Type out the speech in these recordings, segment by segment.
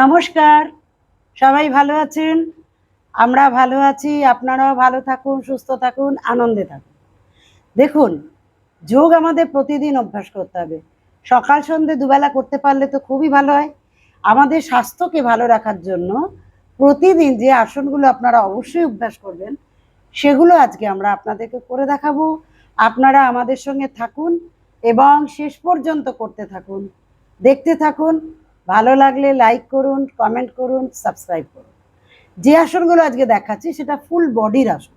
নমস্কার। সবাই ভালো আছেন? আমরা ভালো আছি, আপনারাও ভালো থাকুন, সুস্থ থাকুন, আনন্দে থাকুন। দেখুন, যোগ আমাদের প্রতিদিন অভ্যাস করতে হবে। সকাল সন্ধে দুবেলা করতে পারলে তো খুবই ভালো হয়। আমাদের স্বাস্থ্যকে ভালো রাখার জন্য প্রতিদিন যে আসনগুলো আপনারা অবশ্যই অভ্যাস করবেন, সেগুলো আজকে আমরা আপনাদেরকে করে দেখাবো। আপনারা আমাদের সঙ্গে থাকুন এবং শেষ পর্যন্ত করতে থাকুন। দেখতে থাকুন ভালো লাগলে লাইক করুন কমেন্ট করুন সাবস্ক্রাইব করুন। যে আসনগুলো আজকে দেখাচ্ছি, সেটা ফুল বডির আসন।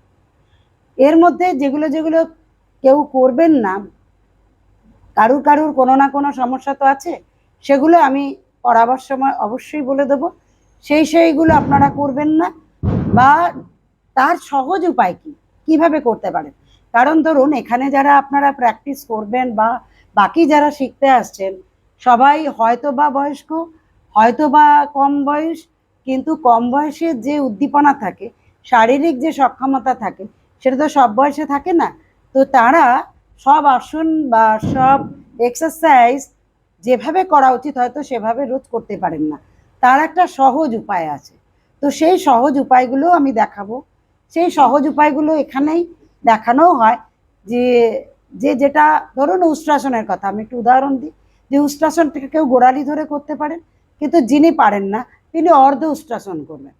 এর মধ্যে যেগুলো যেগুলো কেউ করবেন না, কারুর কারুর কোনো না কোনো সমস্যা তো আছে, সেগুলো আমি পড়াবার সময় অবশ্যই বলে দেবো। সেই, সেইগুলো আপনারা করবেন না, বা তার সহজ উপায় কি? কীভাবে করতে পারেন? কারণ ধরুন, এখানে যারা আপনারা প্র্যাকটিস করবেন বা বাকি যারা শিখতে আসছেন সবাই হয়তো বা বয়স্ক হয়তো বা কম বয়স, কিন্তু কম বয়সে যে উদ্দীপনা থাকে, শারীরিক যে সক্ষমতা থাকে, সেটা তো সব বয়সে থাকে না। তো তারা সব আসন বা সব এক্সারসাইজ যেভাবে করা উচিত হয়তো সেভাবে রোজ করতে পারেন না। তার একটা সহজ উপায় আছে। তো সেই সহজ উপায়গুলো আমি দেখাবো। সেই সহজ উপায়গুলো এখানেই দেখানোও হয় যে যে যেটা ধরুন উষ্ট্রাসনের কথা, আমি একটু উদাহরণ দিই। যে উষ্ট্রাসন থেকে কেউ গোড়ালি ধরে করতে পারেন, কিন্তু যিনি পারেন না, তিনি অর্ধ উষ্ট্রাসন করবেন।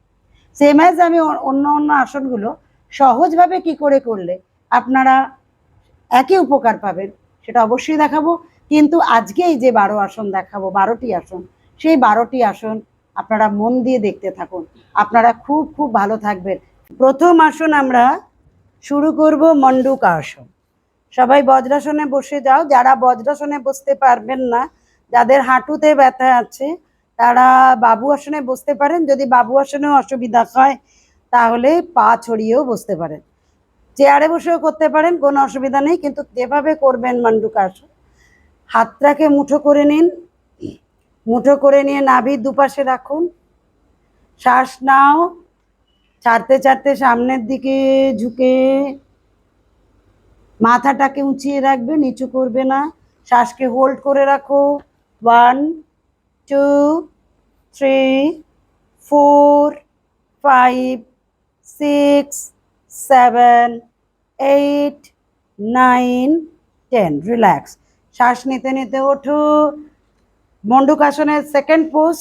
সেম অ্যাজ আমি অন্য অন্য আসনগুলো সহজভাবে কি করে করলে আপনারা একই উপকার পাবেন, সেটা অবশ্যই দেখাবো। কিন্তু আজকেই যে বারো আসন দেখাবো, বারোটি আসন, সেই বারোটি আসন আপনারা মন দিয়ে দেখতে থাকুন। আপনারা খুব খুব ভালো থাকবেন। প্রথম আসন আমরা শুরু করব মন্ডুকা আসন। সবাই বজ্রাসনে বসে যাও। যারা বজ্রাসনে বসতে পারবেন না, যাদের হাঁটুতে ব্যথা আছে, তারা বাবু আসনে বসতে পারেন। যদি বাবু আসনেও অসুবিধা হয়, তাহলে পা ছড়িয়েও বসতে পারেন। চেয়ারে বসেও করতে পারেন, কোনো অসুবিধা নেই। কিন্তু যেভাবে করবেন মান্ডুকা আসন, হাতটাকে মুঠো করে নিন। মুঠো করে নিয়ে নাভির দুপাশে রাখুন। শ্বাস নাও। ছাড়তে ছাড়তে সামনের দিকে ঝুঁকে মাথাটাকে উঁচিয়ে রাখবে, নিচু করবে না। শ্বাসকে হোল্ড করে রাখো। One two three four five six seven eight nine ten relax শ্বাস নিতে নিতে ওঠো। মন্ডুকাসনের সেকেন্ড পোজ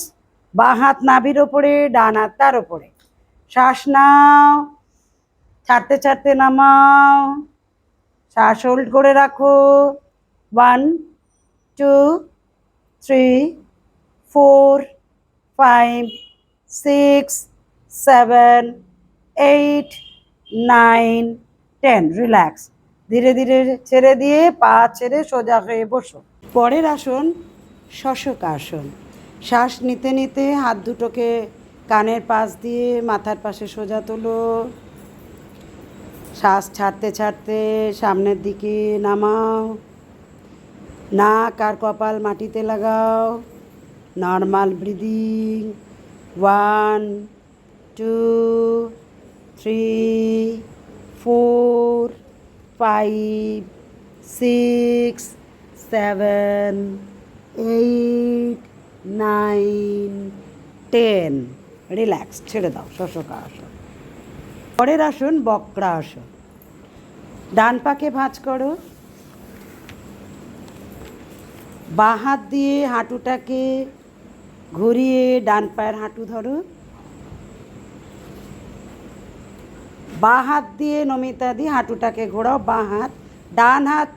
বা হাত নাভির ওপরে, ডান হাত তার ওপরে। শ্বাস নাও। ছাড়তে ছাড়তে নামাও। শ্বাস হোল্ড করে রাখো। One two three four five six seven eight nine ten relax ধীরে ধীরে ছেড়ে দিয়ে পা ছেড়ে সোজা হয়ে বসো। পরের আসন, শশক আসন। শ্বাস নিতে নিতে হাত দুটোকে কানের পাশ দিয়ে মাথার পাশে সোজা তোলো। শ্বাস ছাড়তে ছাড়তে সামনের দিকে নামাও। নাক আর কপাল মাটিতে লাগাও। Normal breathing. One, two, three, four, five, six, seven, eight, nine, ten. Relax, ছেড়ে দাও শশকা আসন পরের আসন, বক্রা আসন। ডান পাকে ভাঁজ করো। বাঁ হাত দিয়ে হাঁটুটাকে ঘুরিয়ে ডান পায়ের হাঁটু ধরো। বাঁ হাত দিয়ে নমিতা দিয়ে হাঁটুটাকে ঘোরাও, বাঁ হাত। ডান হাত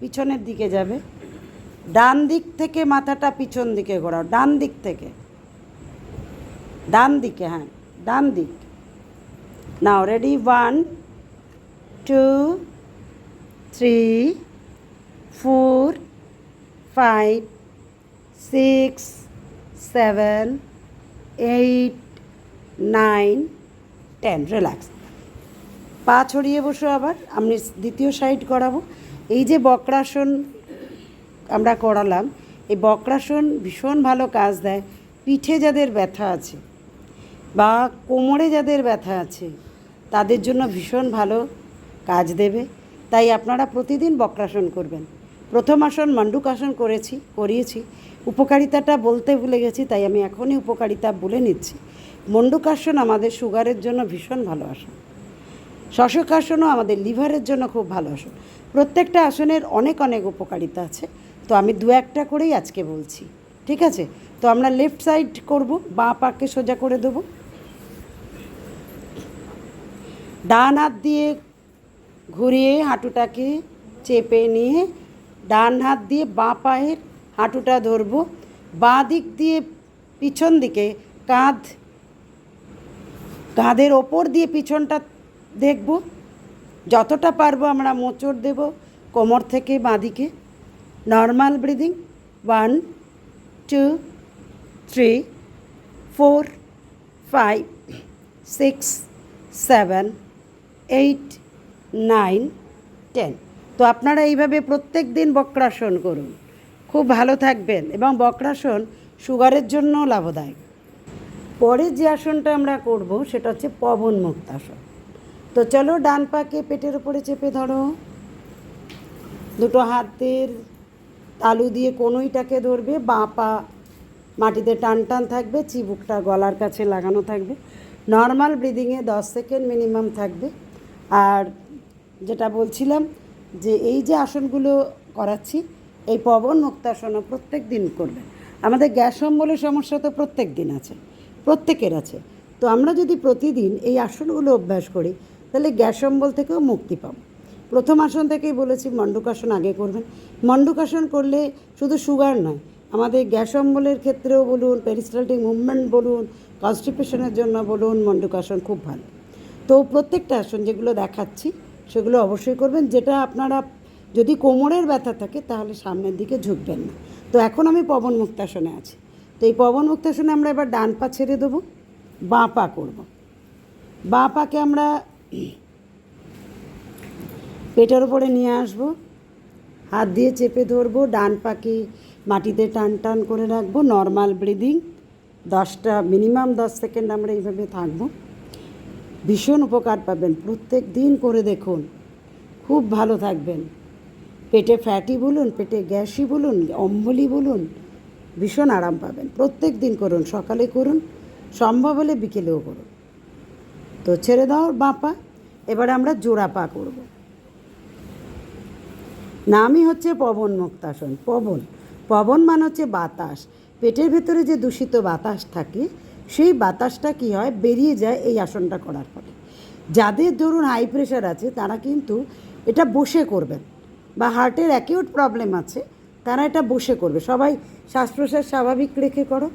পিছনের দিকে যাবে। ডান দিক থেকে মাথাটা পিছন দিকে ঘোরাও, ডান দিক থেকে। ডান দিকে হ্যাঁ ডান দিক। Now ready one two three four five six seven eight nine ten relax পা ছড়িয়ে বসো আবার। আমি দ্বিতীয় সাইড করাবো। এই যে বক্রাসন আমরা করালাম, এই বক্রাসন ভীষণ ভালো কাজ দেয়। পিঠে যাদের ব্যথা আছে বা কোমরে যাদের ব্যথা আছে তাদের জন্য ভীষণ ভালো কাজ দেবে। তাই আপনারা প্রতিদিন বক্রাসন করবেন। প্রথম আসন মণ্ডুকাসন করেছি, করিয়েছি। উপকারিতাটা বলতে ভুলে গেছি, তাই আমি এখনই উপকারিতা বলে নিচ্ছি। মণ্ডুকাসন আমাদের সুগারের জন্য ভীষণ ভালো আসন। শশকাসনও আমাদের লিভারের জন্য খুব ভালো আসন। প্রত্যেকটা আসনের অনেক অনেক উপকারিতা আছে। তো আমি দু একটা করেই আজকে বলছি। ঠিক আছে? তো আমরা লেফট সাইড করব, বাঁ পাকে সোজা করে দেবো। ডান হাত দিয়ে ঘুরিয়ে হাঁটুটাকে চেপে নিয়ে ডান হাত দিয়ে বাঁ পায়ের হাঁটুটা ধরবো। বাঁ দিক দিয়ে পিছন দিকে কাঁধ, কাঁধের ওপর দিয়ে পিছনটা দেখব। যতটা পারব আমরা মোচড় দেব কোমর থেকে বাঁদিকে normal breathing, one, two, three, four, five, six, seven eight nine ten তো আপনারা এইভাবে প্রত্যেক দিন বক্রাসন করুন। খুব ভালো থাকবেন এবং বক্রাসন সুগারের জন্য লাভদায়ক। পরে যে আসনটা আমরা করব সেটা হচ্ছে পবন মুক্তাসন তো চলো ডান পাকে পেটের উপরে চেপে ধরো। দুটো হাতের তালু দিয়ে কনুইটাকে ধরবে, বাঁ পা মাটিতে টান টান থাকবে, চিবুকটা গলার কাছে লাগানো থাকবে। নর্মাল ব্রিদিংয়ে দশ সেকেন্ড মিনিমাম থাকবে। আর যেটা বলছিলাম যে এই যে আসনগুলো করাচ্ছি, এই পবন মুক্তাসনও প্রত্যেক দিন করবে। আমাদের গ্যাস অম্বলের সমস্যা তো প্রত্যেক দিন আছে, প্রত্যেকের আছে। তো আমরা যদি প্রতিদিন এই আসনগুলো অভ্যাস করি, তাহলে গ্যাস অম্বল থেকেও মুক্তি পাবো। প্রথম আসন থেকেই বলেছি, মণ্ডুকাসন আগে করবেন। মণ্ডুকাসন করলে শুধু সুগার নয়, আমাদের গ্যাস অম্বলের ক্ষেত্রেও বলুন, পেরিস্টালটিক মুভমেন্ট বলুন, কনস্টিপেশনের জন্য বলুন, মণ্ডুকাসন খুব ভালো। তো প্রত্যেকটা আসন যেগুলো দেখাচ্ছি, সেগুলো অবশ্যই করবেন। যেটা আপনারা, যদি কোমরের ব্যথা থাকে, তাহলে সামনের দিকে ঝুঁকবেন না। তো এখন আমি পবন মুক্তাসনে আছি। তো এই পবন মুক্তাসনে আমরা এবার ডান পা ছেড়ে দেবো, বাঁ পা করব। বাঁ পাকে আমরা পেটের ওপরে নিয়ে আসব, হাত দিয়ে চেপে ধরবো, ডান পাকে মাটিতে টান টান করে রাখব, নর্মাল ব্রিদিং, দশটা, মিনিমাম দশ সেকেন্ড আমরা এইভাবে থাকব। ভীষণ উপকার পাবেন। প্রত্যেক দিন করে দেখুন। খুব ভালো থাকবেন। পেটে ফ্যাটি বলুন, পেটে গ্যাসই বলুন অম্বলি বলুন, ভীষণ আরাম পাবেন। প্রত্যেক দিন করুন, সকালে করুন, সম্ভব হলে বিকেলেও করুন। তো ছেড়ে দাও বাঁপা, এবার আমরা জোড়া পা করব। নামই হচ্ছে পবন মুক্তাসন। পবন পবন মানে হচ্ছে বাতাস। পেটের ভেতরে যে দূষিত বাতাস থাকে সেই বাতাসটা কি হয়? বেরিয়ে যায় এই আসনটা করার ফলে। যাদের ধরুন হাই প্রেশার আছে, তারা কিন্তু এটা বসে করবেন বা হার্টের অ্যাকিউট প্রবলেম আছে, তারা এটা বসে করবে। সবাই শ্বাস প্রশ্বাস স্বাভাবিক রেখে করো।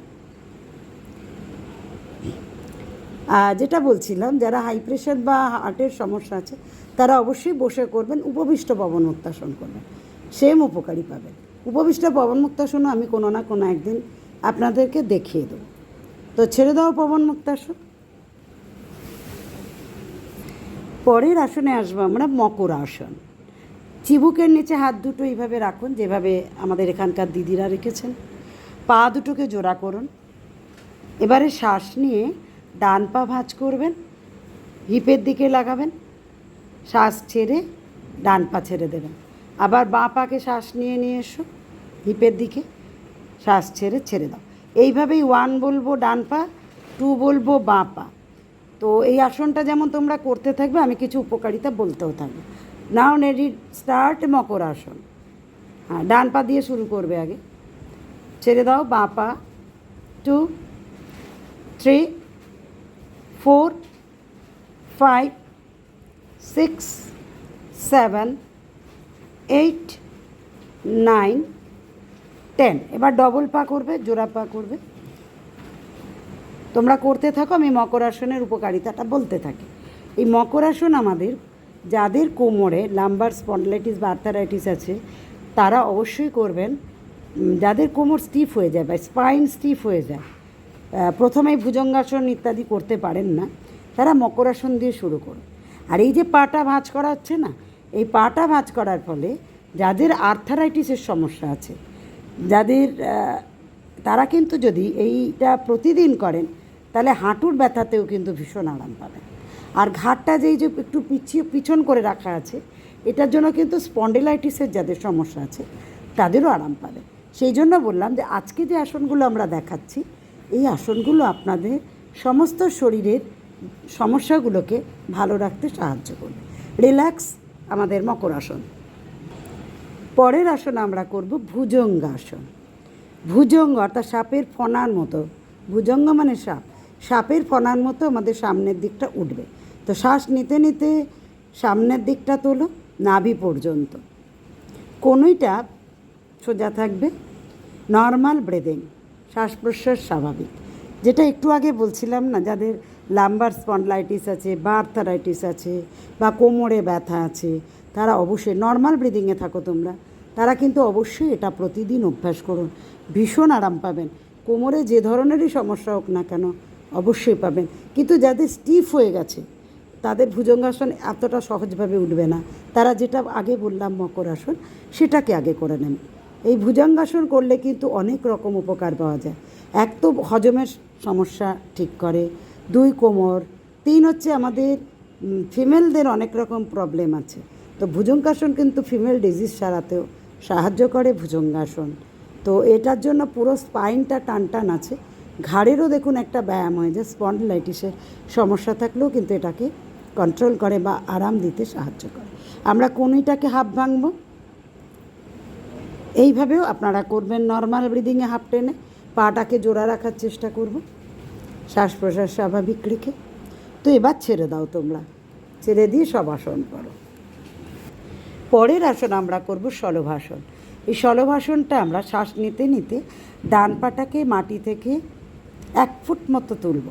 যেটা বলছিলাম, যারা হাই প্রেশার বা হার্টের সমস্যা আছে, তারা অবশ্যই বসে করবেন। উপবিষ্ট পবন মুক্তাসন করবেন। সেম উপকারী পাবেন। উপবিষ্ট পবন মুক্তাসনও আমি কোনো না কোনো একদিন আপনাদেরকে দেখিয়ে দেবো। তো ছেড়ে দাও পবন মুক্তাসন পরের আসনে আসব আমরা, মকর আসন। চিবুকের নিচে হাত দুটো এইভাবে রাখুন, যেভাবে আমাদের এখানকার দিদিরা রেখেছেন। পা দুটোকে জোড়া করুন। এবারে শ্বাস নিয়ে ডান পা ভাঁজ করবেন, হিপের দিকে লাগাবেন, শ্বাস ছেড়ে ডান পা ছেড়ে দেবেন। আবার বাঁ পাকে শ্বাস নিয়ে নিয়ে এসো, হিপের দিকে, শ্বাস ছেড়ে ছেড়ে দাও। এইভাবেই ওয়ান বলব ডান পা টু বলব বাঁ পা। তো এই আসনটা যেমন তোমরা করতে থাকবে, আমি কিছু উপকারিতা বলতেও থাকব। নাও রেডি স্টার্ট মকর আসন। হ্যাঁ ডান পা দিয়ে শুরু করবে আগে। ছেড়ে দাও, বাঁ পা two three four five six seven eight nine ten. এবার ডবল পা করবে, জোড়া পা করবে। তোমরা করতে থাকো, আমি মকর আসনের উপকারিতাটা বলতে থাকি। এই মকর আসন আমাদের, যাদের কোমরে লাম্বার স্পন্ডলাইটিস বা আর্থারাইটিস আছে, তারা অবশ্যই করবেন যাদের কোমর স্টিফ হয়ে যায় বা স্পাইন স্টিফ হয়ে যায় প্রথমেই ভুজঙ্গাসন ইত্যাদি করতে পারেন না, তারা মকরাসন দিয়ে শুরু করুন। আর এই যে পাটা ভাঁজ করা হচ্ছে না, এই পাটা ভাঁজ করার ফলে যাদের আর্থারাইটিসের সমস্যা আছে যাদের তারা কিন্তু যদি এইটা প্রতিদিন করেন, তাহলে হাঁটুর ব্যথাতেও কিন্তু ভীষণ আরাম পাবেন। আর ঘাটটা যেই যে একটু পিছিয়ে পিছন করে রাখা আছে, এটার জন্য কিন্তু স্পন্ডিলাইটিসের যাদের সমস্যা আছে, তাদেরও আরাম পাবে সেই জন্য বললাম যে আজকে যে আসনগুলো আমরা দেখাচ্ছি, এই আসনগুলো আপনাদের সমস্ত শরীরের সমস্যাগুলোকে ভালো রাখতে সাহায্য করবে। রিল্যাক্স আমাদের মকর আসন। পরের আসন আমরা করব ভুজঙ্গাসন। ভুজঙ্গ অর্থাৎ সাপের ফনার মতো। ভুজঙ্গ মানে সাপ। সাপের ফনার মতো আমাদের সামনের দিকটা উঠবে। তো শ্বাস নিতে নিতে সামনের দিকটা তোলো, নাভি পর্যন্ত। কোনোইটা সোজা থাকবে। নর্মাল ব্রেদিং শ্বাস প্রশ্বাস স্বাভাবিক। যেটা একটু আগে বলছিলাম না, যাদের লাম্বার স্পন্ডলাইটিস আছে বা আর্থারাইটিস আছে, বা কোমরে ব্যথা আছে তারা অবশ্যই নর্মাল ব্রিদিংয়ে থাকো তোমরা। তারা কিন্তু অবশ্যই এটা প্রতিদিন অভ্যাস করুন। ভীষণ আরাম পাবেন। কোমরে যে ধরনেরই সমস্যা হোক না কেন, অবশ্যই পাবেন। কিন্তু যাদের স্টিফ হয়ে গেছে, তাদের ভুজঙ্গাসন এতটা সহজভাবে উঠবে না। তারা যেটা আগে বললাম মকর আসন, সেটাকে আগে করে নেন। এই ভুজঙ্গাসন করলে কিন্তু অনেক রকম উপকার পাওয়া যায়। এক তো হজমের সমস্যা ঠিক করে। দুই কোমর। তিন হচ্ছে আমাদের ফিমেলদের অনেক রকম প্রবলেম আছে। তো ভুজঙ্গাসন কিন্তু ফিমেল ডিজিজ সারাতেও সাহায্য করে ভুজঙ্গাসন। তো এটার জন্য পুরো স্পাইনটা টান টান আছে। ঘাড়েরও দেখুন একটা ব্যায়াম হয় যে স্পন্ডলাইটিসের সমস্যা থাকলেও কিন্তু এটাকে কন্ট্রোল করে বা আরাম দিতে সাহায্য করে। আমরা কোনইটাকে হাফ ভাঙবো? এইভাবেও আপনারা করবেন নর্মাল ব্রিদিংয়ে হাফ টেনে পাটাকে জোড়া রাখার চেষ্টা করব। শ্বাস প্রশ্বাস স্বাভাবিক রেখে। তো এবার ছেড়ে দাও তোমরা। ছেড়ে দিয়ে সব আসন করো। পরের আসন আমরা করব শলভাসন এই শলভাসনটা আমরা শ্বাস নিতে নিতে ডান পাটাকে মাটি থেকে এক ফুট মতো তুলব।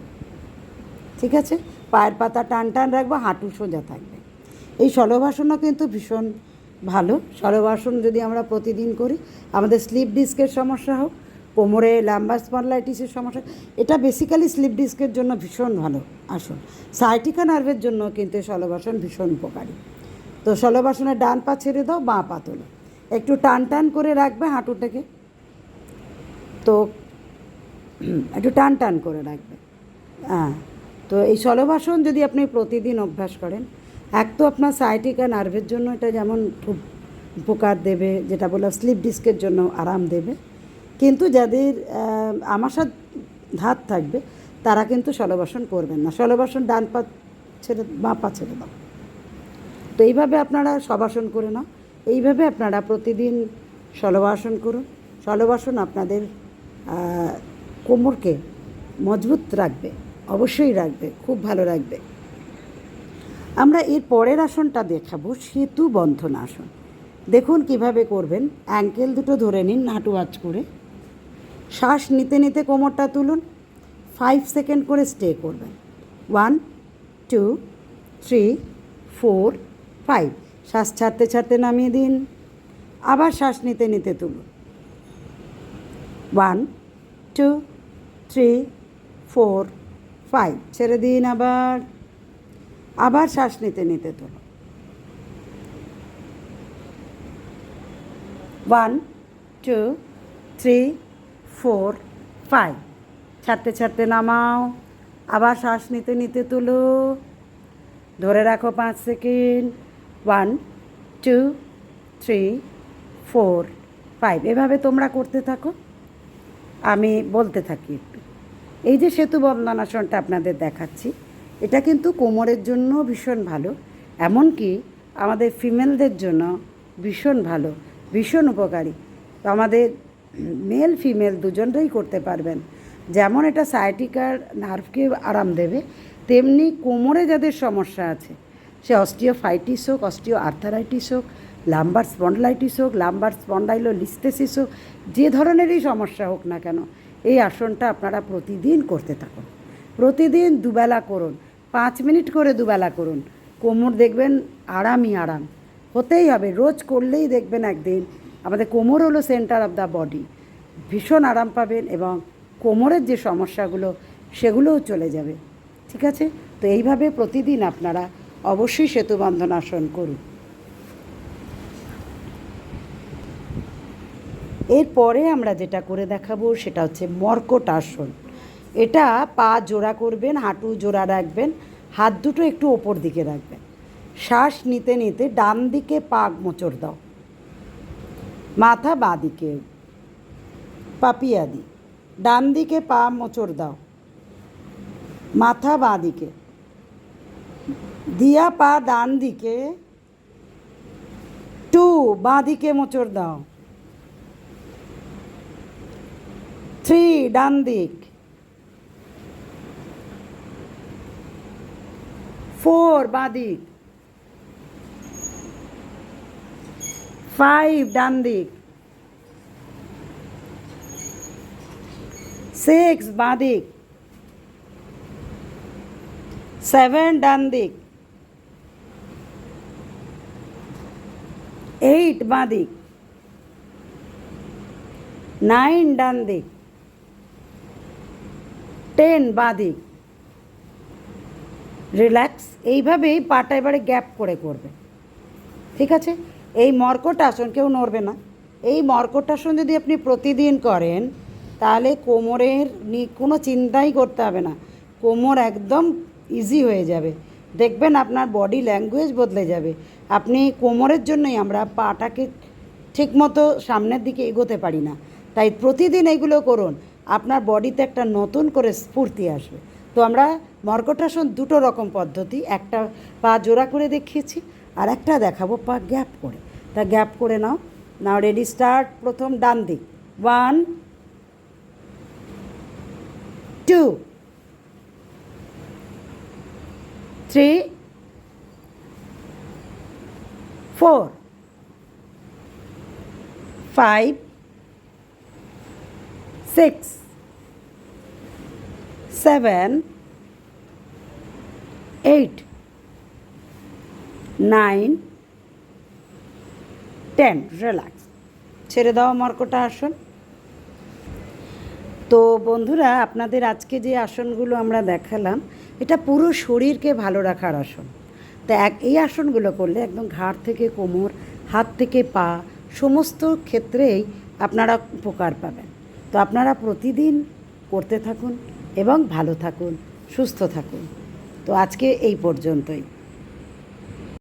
ঠিক আছে? পায়ের পাতা টান টান রাখব, হাঁটু সোজা থাকবে। এই শলভাসনও কিন্তু ভীষণ ভালো। শলভাসন যদি আমরা প্রতিদিন করি, আমাদের স্লিপ ডিস্কের সমস্যা হোক, কোমরে লাম্বার স্পন্ডলাইটিসের সমস্যা, এটা বেসিক্যালি স্লিপ ডিস্কের জন্য ভীষণ ভালো আসন সাইটিকা নার্ভের জন্য কিন্তু এই শলভাসন ভীষণ উপকারী। তো শলভাসনের ডান পা ছেড়ে দাও বাঁ পা তোলো। একটু টান টান করে রাখবে হাঁটুটাকে। তো একটু টান টান করে রাখবে। হ্যাঁ তো এই শলভাসন যদি আপনি প্রতিদিন অভ্যাস করেন এক তো আপনার সাইটিকা নার্ভের জন্য এটা যেমন খুব উপকার দেবে যেটা বললাম স্লিপ ডিস্কের জন্য আরাম দেবে। কিন্তু যাদের আহ, আমাশার ধাত থাকবে তারা কিন্তু শলভাসন করবেন না। শলভাসন ডান পা ছেড়ে বাঁ পা ছেড়ে দাও। তো এইভাবে আপনারা সবাসন করে নাও। এইভাবে আপনারা প্রতিদিন শলভাসন করুন। শলভাসন আপনাদের কোমরকে মজবুত রাখবে, অবশ্যই রাখবে, খুব ভালো রাখবে। আমরা এর পরের আসনটা দেখাবো, সেতু বন্ধন আসন। দেখুন কীভাবে করবেন। অ্যাঙ্কেল দুটো ধরে নিন, নাটু আঁচ করে। শ্বাস নিতে নিতে কোমরটা তুলুন। ফাইভ সেকেন্ড করে স্টে করবেন। One, two, three, four five শ্বাস ছাড়তে ছাড়তে নামিয়ে দিন, আবার শ্বাস নিতে নিতে তুলুন। One two three four five ছেড়ে দিন আবার আবার শ্বাস নিতে নিতে তুলো one two three four five ছাড়তে ছাড়তে নামাও, আবার শ্বাস নিতে নিতে তুলো ধরে রাখো পাঁচ second. One two three four five এভাবে তোমরা করতে থাকো। আমি বলতে থাকি একটু। এই যে সেতু বন্দনাসনটা আপনাদের দেখাচ্ছি, এটা কিন্তু কোমরের জন্য ভীষণ ভালো। এমনকি আমাদের ফিমেলদের জন্য ভীষণ ভালো, ভীষণ উপকারী। তো আমাদের মেল, ফিমেল দুজনরাই করতে পারবেন। যেমন এটা সায়াটিকার নার্ভকে আরাম দেবে, তেমনি কোমরে যাদের সমস্যা আছে সে অস্টিওফাইটিস হোক অস্টিও আর্থারাইটিস হোক, লাম্বার স্পন্ডলাইটিস হোক, লাম্বার স্পন্ডাইলো লিস্টেসিস হোক, যে ধরনেরই সমস্যা হোক না কেন, এই আসনটা আপনারা প্রতিদিন করতে থাকুন। প্রতিদিন দুবেলা করুন, পাঁচ মিনিট করে দুবেলা করুন। কোমর দেখবেন আরামই আরাম। হতেই হবে, রোজ করলেই দেখবেন একদিন আমাদের কোমর হলো সেন্টার অফ দ্য বডি ভীষণ আরাম পাবেন এবং কোমরের যে সমস্যাগুলো, সেগুলোও চলে যাবে। ঠিক আছে? তো এইভাবে প্রতিদিন আপনারা অবশ্যই সেতুবন্ধন আসন করুন। এরপরে আমরা যেটা করে দেখাবো সেটা হচ্ছে মর্কট আসন। এটা পা জোড়া করবেন, হাঁটু জোড়া রাখবেন, হাত দুটো একটু ওপর দিকে রাখবেন। শ্বাস নিতে নিতে ডান দিকে পা মোচড় দাও। মাথা বাঁ দিকে, পাপিয়া দি। ডান দিকে পা মোচড় দাও। মাথা বাঁ দিকে। দিয়া পা ডান দিকে টু বাঁ দিকে মোচড় দাও থ্রি ডান দিক ফোর বাঁ দিক ফাইভ ডান দিক সিক্স বাঁ দিক সেভেন ডান দিক এইট বাঁ দিক নাইন ডান দিক টেন বাঁ দিক রিল্যাক্স এইভাবেই পাটা এবারে গ্যাপ করে করবে। ঠিক আছে? এই মর্কটাসন কেউ নড়বে না। এই মর্কটাসন যদি আপনি প্রতিদিন করেন, তাহলে কোমরের কোনো চিন্তাই করতে হবে না। কোমর একদম ইজি হয়ে যাবে। দেখবেন আপনার বডি ল্যাঙ্গুয়েজ বদলে যাবে। আপনি কোমরের জন্যই আমরা পাটাকে ঠিকমতো সামনের দিকে এগোতে পারি না। তাই প্রতিদিন এগুলো করুন। আপনার বডিতে একটা নতুন করে স্ফূর্তি আসবে। তো আমরা মর্কটাসন দুটো রকম পদ্ধতি, একটা পা জোড়া করে দেখিয়েছি আর একটা দেখাবো পা গ্যাপ করে। তা গ্যাপ করে নাও। নাও রেডি, স্টার্ট। প্রথম ডান দিক। One, two, three four, five, six, seven, eight, nine, ten. Relax. ছেড়ে দাও মর্কটা আসন তো বন্ধুরা, আপনাদের আজকে যে আসনগুলো আমরা দেখালাম, এটা পুরো শরীরকে ভালো রাখার আসন। তা এক এই আসনগুলো করলে একদম ঘাড় থেকে কোমর, হাত থেকে পা, সমস্ত ক্ষেত্রেই আপনারা উপকার পাবেন। তো আপনারা প্রতিদিন করতে থাকুন এবং ভালো থাকুন, সুস্থ থাকুন। তো আজকে এই পর্যন্তই।